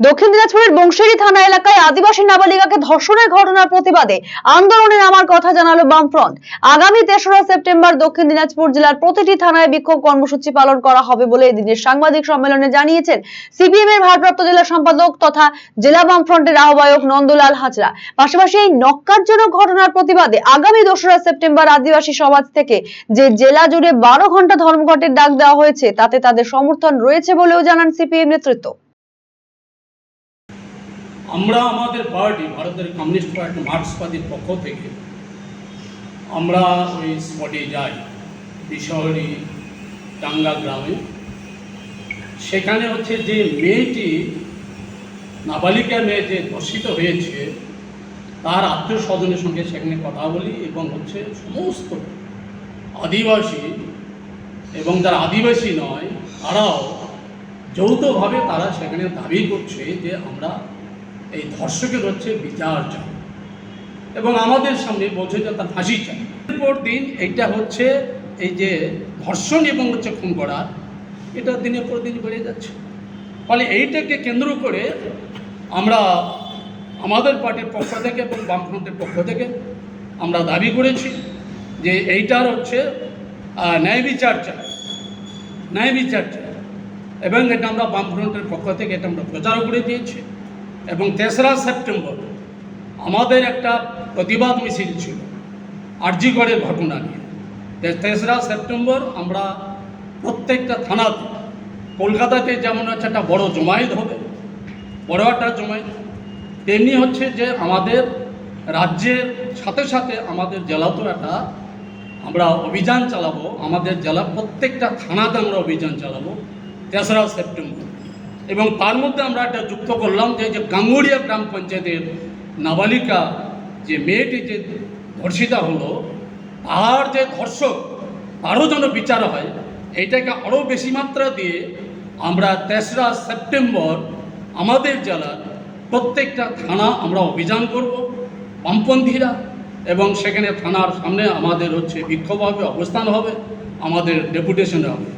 দক্ষিণ দিনাজপুরের বংশেরী থানা এলাকায় আদিবাসী নাবালিকাকে ধর্ষণের ঘটনার প্রতিবাদে আন্দোলনে নামার কথা জানালো বামফ্রন্ট। আগামী তেসরা সেপ্টেম্বর দক্ষিণ দিনাজপুর জেলার প্রতিটি থানায় বিক্ষোভ কর্মসূচি পালন করা হবে বলে এদিনের সাংবাদিক সম্মেলনে জানিয়েছেন সিপিএম এর ভারপ্রাপ্ত জেলা সম্পাদক তথা জেলা বামফ্রন্টের আহ্বায়ক নন্দলাল হাজরা। পাশাপাশি এই নক্কারজনক ঘটনার প্রতিবাদে আগামী দোসরা সেপ্টেম্বর আদিবাসী সমাজ থেকে যে জেলা জুড়ে বারো ঘণ্টা ধর্মঘটের ডাক দেওয়া হয়েছে, তাতে তাদের সমর্থন রয়েছে বলেও জানান সিপিএম নেতৃত্ব। আমরা আমাদের পার্টি ভারতের কমিউনিস্ট পার্টি মার্ক্সবাদীর পক্ষ থেকে, আমরা ওই স্পটে যাই, বিশহরি টাঙ্গা গ্রামে। সেখানে হচ্ছে যে মেয়েটি, নাবালিকা মেয়ে যে ধর্ষিত হয়েছে, তার আত্মীয় স্বজনের সঙ্গে সেখানে কথা বলি এবং হচ্ছে সমস্ত আদিবাসী এবং যারা আদিবাসী নয়, তারাও যৌথভাবে তারা সেখানে দাবি করছে যে আমরা এই ধর্ষকের হচ্ছে বিচার চাই। এবং আমাদের সামনে বলছে যে তার ফাঁসি চাই। এরপর দিন এইটা হচ্ছে এই যে ধর্ষণ এবং হচ্ছে খুন করা, এটা দিনের পর দিন বেড়ে যাচ্ছে। ফলে এইটাকে কেন্দ্র করে আমরা আমাদের পার্টির পক্ষ থেকে এবং বামফ্রন্টের পক্ষ থেকে আমরা দাবি করেছি যে এইটার হচ্ছে ন্যায় বিচার চাই। ন্যায় বিচার চাই। এবং এটা আমরা বামফ্রন্টের পক্ষ থেকে এটা আমরা প্রচারও করে দিয়েছি। এবং তেসরা সেপ্টেম্বর আমাদের একটা প্রতিবাদ মিছিল ছিল আরজিগড়ের ঘটনা নিয়ে। তেসরা সেপ্টেম্বর আমরা প্রত্যেকটা থানাতে, কলকাতাতে যেমন হচ্ছে একটা বড় জমায়েত হবে, বড় একটা জমায়েত, তেমনি হচ্ছে যে আমাদের রাজ্যের সাথে সাথে আমাদের জেলাতেও একটা আমরা অভিযান চালাবো, আমাদের জেলা প্রত্যেকটা থানাতে আমরা অভিযান চালাবো, তেসরা সেপ্টেম্বর। এবং তার মধ্যে আমরা একটা যুক্ত করলাম যে যে গাঙ্গুড়িয়া গ্রাম পঞ্চায়েতের নাবালিকা যে মেয়েটি যে ধর্ষিতা হলো, তার যে ধর্ষক, তারও যেন বিচার হয়, এটাকে আরও বেশি মাত্রা দিয়ে আমরা তেসরা সেপ্টেম্বর আমাদের জেলার প্রত্যেকটা থানা আমরা অভিযান করব, বামপন্থীরা, এবং সেখানে থানার সামনে আমাদের হচ্ছে বিক্ষোভ হবে অবস্থান হবে, আমাদের ডেপুটেশন হবে।